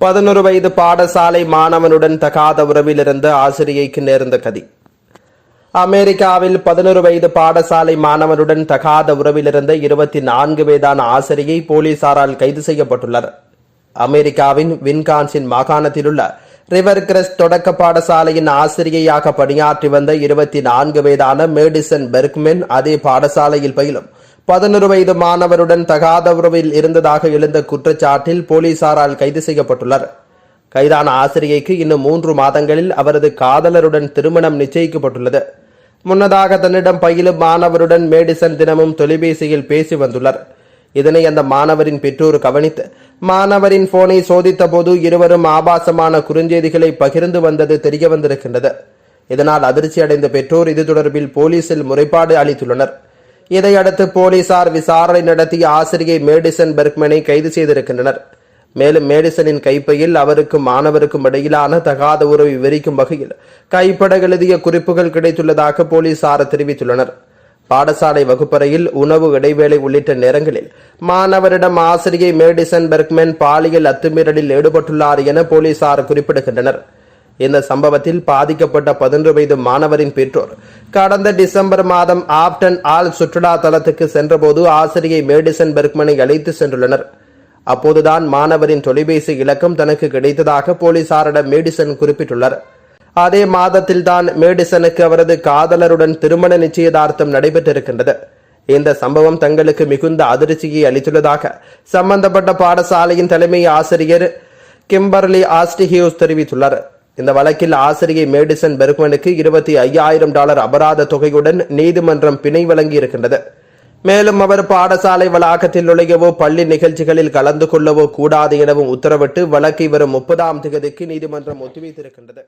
பதினொரு வயது பாடசாலை மாணவனுடன் தகாத உறவில் இருந்த ஆசிரியைக்கு நேர்ந்த கதி. அமெரிக்காவில் பதினொரு வயது பாடசாலை மாணவனுடன் தகாத உறவிலிருந்து இருபத்தி நான்கு வயதான ஆசிரியை போலீசாரால் கைது செய்யப்பட்டுள்ளார் அமெரிக்காவின் வின்கான்சின் மாகாணத்திலுள்ள ரிவர் கிரஸ்ட் தொடக்க பாடசாலையின் ஆசிரியையாக பணியாற்றி வந்த இருபத்தி நான்கு வயதான மேடிசன் பெர்க்மென் அதே பாடசாலையில் பயிலும் பதினொரு வயது மாணவருடன் தகாத உறவில் இருந்ததாக எழுந்த குற்றச்சாட்டில் போலீசாரால் கைது செய்யப்பட்டுள்ளார். கைதான ஆசிரியைக்கு இன்னும் மூன்று மாதங்களில் அவரது காதலருடன் திருமணம் நிச்சயிக்கப்பட்டுள்ளது. முன்னதாக தன்னிடம் பயிலும் மாணவருடன் மேடிசன் தினமும் தொலைபேசியில் பேசி வந்துள்ளார். இதனை அந்த மாணவரின் பெற்றோர் கவனித்து மாணவரின் போனை சோதித்த போது இருவரும் ஆபாசமான குறுஞ்செய்திகளை பகிர்ந்து வந்தது தெரிய வந்திருக்கின்றது. இதனால் அதிர்ச்சி அடைந்த பெற்றோர் இது தொடர்பில் போலீசில் முறைப்பாடு அளித்துள்ளனர். இதையடுத்து போலீசார் விசாரணை நடத்திய ஆசிரியை மேடிசன் பெர்க்மனை கைது செய்திருக்கின்றனர். மேலும் மேடிசனின் கைப்பையில் அவருக்கும் மாணவருக்கும் இடையிலான தகாத உறவை விவரிக்கும் வகையில் கைப்பட எழுதிய குறிப்புகள் கிடைத்துள்ளதாக போலீசார் தெரிவித்துள்ளனர். பாடசாலை வகுப்பறையில் உணவு இடைவேளை உள்ளிட்ட நேரங்களில் மாணவரிடம் ஆசிரியை மேடிசன் பெர்க்மேன் பாலியல் அத்துமீறலில் ஈடுபட்டுள்ளார் என போலீசார் குறிப்பிடுகின்றனர். இந்த சம்பவத்தில் பாதிக்கப்பட்ட பதினொன்று வயது மாணவரின் பெற்றோர் கடந்த டிசம்பர் மாதம் ஆப்டன் ஆல் சுற்றுலா தலத்துக்கு சென்றபோது ஆசிரியை மேடிசன் பெர்க்மனை அழைத்து சென்றுள்ளனர். அப்போதுதான் மாணவரின் தொலைபேசி இலக்கம் தனக்கு கிடைத்ததாக போலீசாரிடம் மேடிசன் குறிப்பிட்டுள்ளார். அதே மாதத்தில் தான் மேடிசனுக்கு அவரது காதலருடன் திருமண நிச்சயதார்த்தம் நடைபெற்றிருக்கின்றது. இந்த சம்பவம் தங்களுக்கு மிகுந்த அதிர்ச்சியை அளித்துள்ளதாக சம்பந்தப்பட்ட பாடசாலையின் தலைமை ஆசிரியர் கிம்பர்லி ஆஸ்டிஹியூஸ் தெரிவித்துள்ளார். இந்த வழக்கில் ஆசிரியை மேடிசன் பெர்க்மனுக்கு இருபத்தி ஐயாயிரம் டாலர் அபராத தொகையுடன் நீதிமன்றம் பிணை வழங்கி இருக்கின்றது மேலும் அவர் பாடசாலை வளாகத்தில் நுழையவோ பள்ளி நிகழ்ச்சிகளில் கலந்து கொள்ளவோ கூடாது எனவும் உத்தரவிட்டு வழக்கை வரும் முப்பதாம் தேதிக்கு நீதிமன்றம் ஒத்திவைத்திருக்கின்றது.